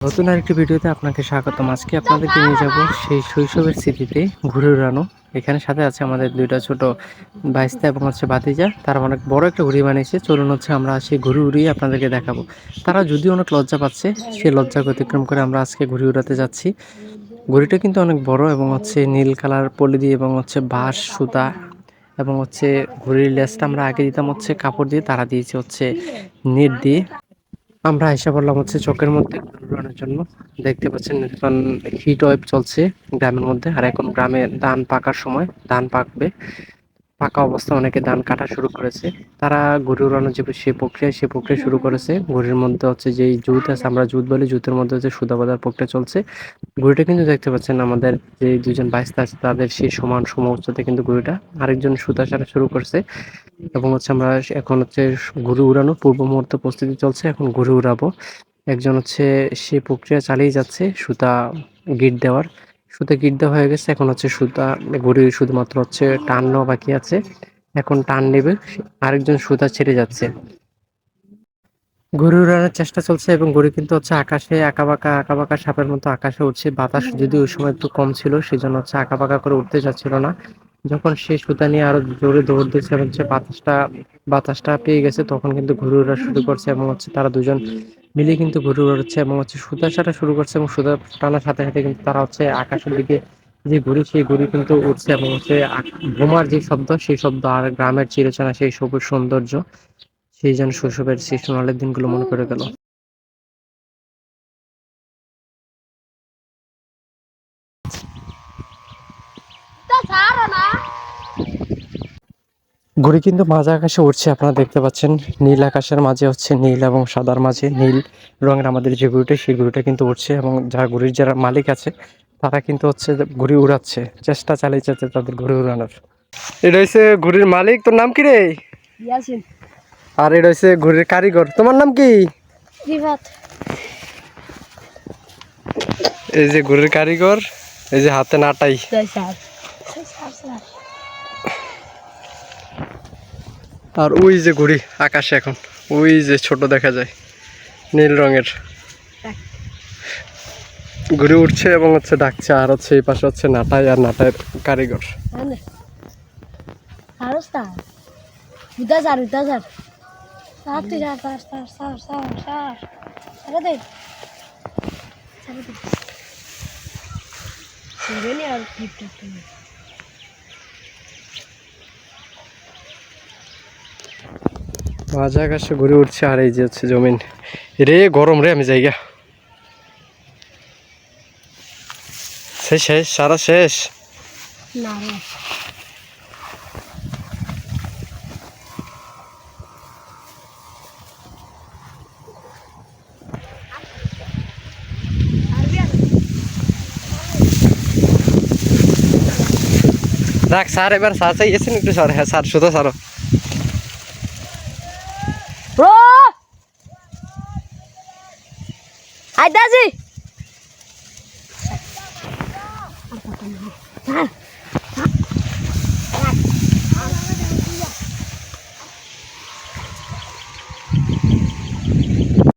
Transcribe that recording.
নতুন আরেকটি ভিডিওতে আপনাকে স্বাগতম। আজকে আপনাদেরকে নিয়ে যাব সেই শৈশবের স্মৃতিতে ঘুরে উড়ানো এখানে সাথে আছে আমাদের দুইটা ছোট বাইস্তা এবং হচ্ছে ভাতিজা। তারা অনেক বড় একটা ঘুড়ি বানিয়েছে। চলুন হচ্ছে আমরা সেই ঘুড়ি উড়িয়ে আপনাদেরকে দেখাবো। তারা যদিও অনেক লজ্জা পাচ্ছে সেই লজ্জা অতিক্রম করে আমরা আজকে ঘুড়ি উড়াতে যাচ্ছি। ঘুড়িটা কিন্তু অনেক বড় এবং হচ্ছে নীল কালার পলি দিয়ে এবং হচ্ছে বাঁশ, সুতা এবং হচ্ছে ঘুড়ির লেজটা আমরা আগে দিতাম হচ্ছে কাপড় দিয়ে, তারা দিয়েছে হচ্ছে নেট দিয়ে। আমরা এসে বললাম হচ্ছে চোখের মধ্যে ঘুরানোর জন্য। দেখতে পাচ্ছেন এখন হিট ওয়েব চলছে গ্রামের মধ্যে। আর এখন গ্রামে ধান পাকার সময়, ধান পাকবে। পাকা অবস্থা অনেকে ধান কাটা শুরু করেছে। তারা গরু উড়ানোর যে সে প্রক্রিয়া সে প্রক্রিয়া শুরু করেছে। গরুর মধ্যে হচ্ছে যে জুত আছে, আমরা জুত বলি জুতের মধ্যে হচ্ছে সুদা বাঁধার প্রক্রিয়া চলছে। গরুটা কিন্তু দেখতে পাচ্ছেন আমাদের যে দুজন বাইস্তা আছে, তাদের সেই সমান সম উচ্চতে কিন্তু গরুটা আরেকজন সুতা ছাড়া শুরু করছে। এবং হচ্ছে আমরা এখন হচ্ছে গরু উড়ানো পূর্ব মুহূর্তে প্রস্তুতি চলছে। এখন গরু উড়াবো। একজন হচ্ছে সে প্রক্রিয়া চালিয়ে যাচ্ছে সুতা গিট দেওয়ার। সুতা দেওয়া হয়ে গেছে। এখন হচ্ছে সুতা গরু শুধুমাত্র হচ্ছে টান নেওয়া বাকি আছে। এখন টান নেবে, আরেকজন সুতা ছেড়ে যাচ্ছে। গরু উড়ানোর চেষ্টা চলছে এবং গরু কিন্তু হচ্ছে আকাশে আঁকা বাঁকা আঁকা বাঁকা সাপের মতো আকাশে উঠছে বাতাস যদি ওই সময় একটু কম ছিল, সেজন্য হচ্ছে আঁকা বাঁকা করে উঠতে যাচ্ছিল না। যখন সে সুতা নিয়ে আরও জোরে দৌড় দিচ্ছে এবং হচ্ছে বাতাসটা বাতাসটা পেয়ে গেছে, তখন কিন্তু ঘুরে উড়া শুরু করছে এবং হচ্ছে তারা দুজন মিলে কিন্তু ঘুরে উড়াচ্ছে এবং হচ্ছে সুতা ছাটা শুরু করছে এবং সুতা টানার সাথে সাথে কিন্তু তারা হচ্ছে আকাশের দিকে যে ঘুড়ি, সেই ঘুড়ি কিন্তু উঠছে এবং হচ্ছে বোমার যে শব্দ, সেই শব্দ আর গ্রামের চিরচেনা সেই সবুজ সৌন্দর্য, সেই যেন শৈশবের সেই সোনালের দিনগুলো মনে করে গেল। ঘুড়ি কিন্তু মাঝ আকাশে উঠছে আপনারা দেখতে পাচ্ছেন। নীল আকাশের মাঝে হচ্ছে নীল এবং সাদার মাঝে নীল রঙের আমাদের যে ঘুড়িটা সেই ঘুড়িটা কিন্তু উঠছে এবং যারা ঘুড়ির যারা মালিক আছে তারা কিন্তু হচ্ছে ঘুড়ি উড়াচ্ছে চেষ্টা চালিয়ে যাচ্ছে তাদের ঘুড়ি উড়ানোর। এটা হচ্ছে ঘুড়ির মালিক তোর নাম কি রে? ইয়াসিন। আর এটা হচ্ছে ঘুড়ির কারিগর তোমার নাম কি? রিফাত। এই যে ঘুড়ির কারিগর এই যে হাতে নাটাই জয় স্যার স্যার স্যার আর ওই যে ঘুড়ি আকাশে এখন ওই যে ছোট দেখা যায় নীল রঙের। ঘুরে উঠছে এবং হচ্ছে ডাকছে আর হচ্ছে এই পাশে হচ্ছে নাটাই আর নাটাইয়ের কারিগর। আর স্যার উদা স্যার উদা স্যার স্যার তুই sir sir sir sir sir sir sir দে স্যার দে শুনবেনি আর ক্লিপটা তুমি মাঝ আকাশে ঘুরে উঠছে আর এই যে হচ্ছে জমিন। রে গরম রে আমি জায়গা শেষ শেষ সারা শেষ? না রে। দেখ স্যার এবার স্যার চাই এসেন একটু স্যার হ্যাঁ স্যার শুধু স্যার બ્રો આદાજી